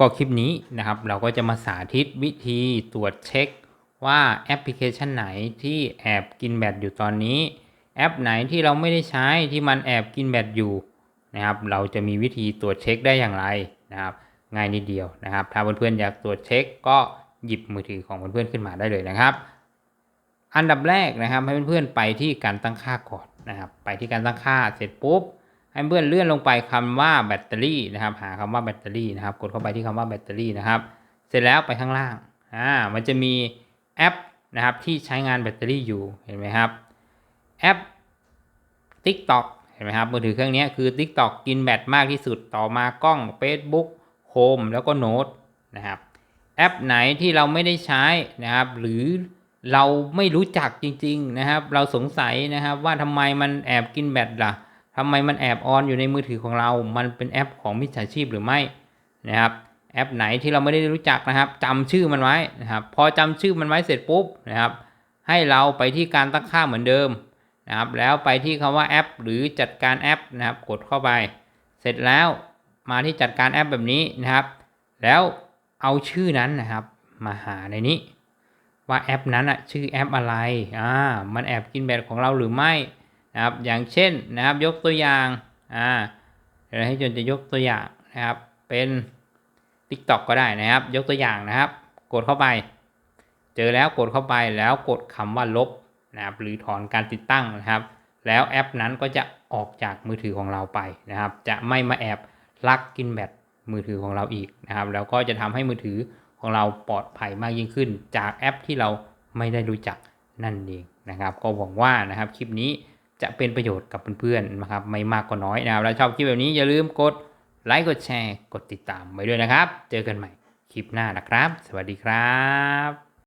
ก็คลิปนี้นะครับ เราก็จะมาสาธิตวิธีตรวจเช็คว่าแอปพลิเคชันไหนที่แอบกินแบตอยู่ตอนนี้ แอปไหนที่เราไม่ได้ใช้ที่มันแอบกินแบตอยู่นะครับ เราจะมีวิธีตรวจเช็คได้อย่างไรนะครับ ง่ายนิดเดียวนะครับ ถ้าเพื่อนๆอยากตรวจเช็คก็หยิบมือถือของเพื่อนๆขึ้นมาได้เลยนะครับ อันดับแรกนะครับให้เพื่อนๆไปที่การตั้งค่าก่อนนะครับ ไปที่การตั้งค่าเสร็จปุ๊บ ให้เพื่อนเลื่อนลงไปคำว่าแบตเตอรี่นะครับ หาคำว่าแบตเตอรี่นะครับ กดเข้าไปที่คำว่าแบตเตอรี่นะครับ เสร็จแล้วไปข้างล่างอ่ามันจะมีแอปนะครับที่ใช้งานแบตเตอรี่อยู่เห็นไหมครับแอป TikTok เห็นไหมครับมือถือเครื่องนี้คือ TikTok กินแบตมากที่สุดต่อมากล้อง Facebook Home แล้วก็โน้ตนะครับแอปไหนที่เราไม่ได้ใช้นะครับ หรือเราไม่รู้จักจริง ๆนะครับ เราสงสัยนะครับว่าทำไมมันแอบกินแบตล่ะ ทำไมมันแอบออนอยู่ในมือถือของเรา มันเป็นแอปของมิจฉาชีพหรือไม่นะครับ แอปไหนที่เราไม่ได้รู้จักนะครับจำชื่อมันไว้นะครับ พอจำชื่อมันไว้เสร็จปุ๊บนะครับ ให้เราไปที่การตั้งค่าเหมือนเดิมนะครับ แล้วไปที่คำว่าแอป หรือจัดการแอปนะครับ กดเข้าไป เสร็จแล้วมาที่จัดการแอปแบบนี้นะครับ แล้วเอาชื่อนั้นนะครับ มาหาในนี้ ว่าแอปนั้นอะชื่อแอปอะไรอ่ามันแอบกินแบตของเราหรือไม่ นะครับ อย่างเช่นนะครับยกตัวอย่างอ่าเดี๋ยวให้จนจะยกตัวอย่างนะครับ เป็น TikTok ก็ได้นะครับ ยกตัวอย่างนะครับ กดเข้าไป เจอแล้วกดเข้าไปแล้วกดคำว่าลบนะครับ หรือถอนการติดตั้งนะครับ แล้วแอปนั้นก็จะออกจากมือถือของเราไปนะครับ จะไม่มาแอบลักกินแบตมือถือของเราอีกนะครับ แล้วก็จะทำให้มือถือของเราปลอดภัยมากยิ่งขึ้น จากแอปที่เราไม่ได้รู้จักนั่นเองนะครับ ก็หวังว่านะครับคลิปนี้ จะเป็นประโยชน์กับเพื่อนๆนะครับไม่มากก็น้อยนะครับแล้วชอบคลิปแบบนี้อย่าลืมกดไลค์กดแชร์ กดติดตามไว้ด้วยนะครับ เจอกันใหม่คลิปหน้านะครับ สวัสดีครับ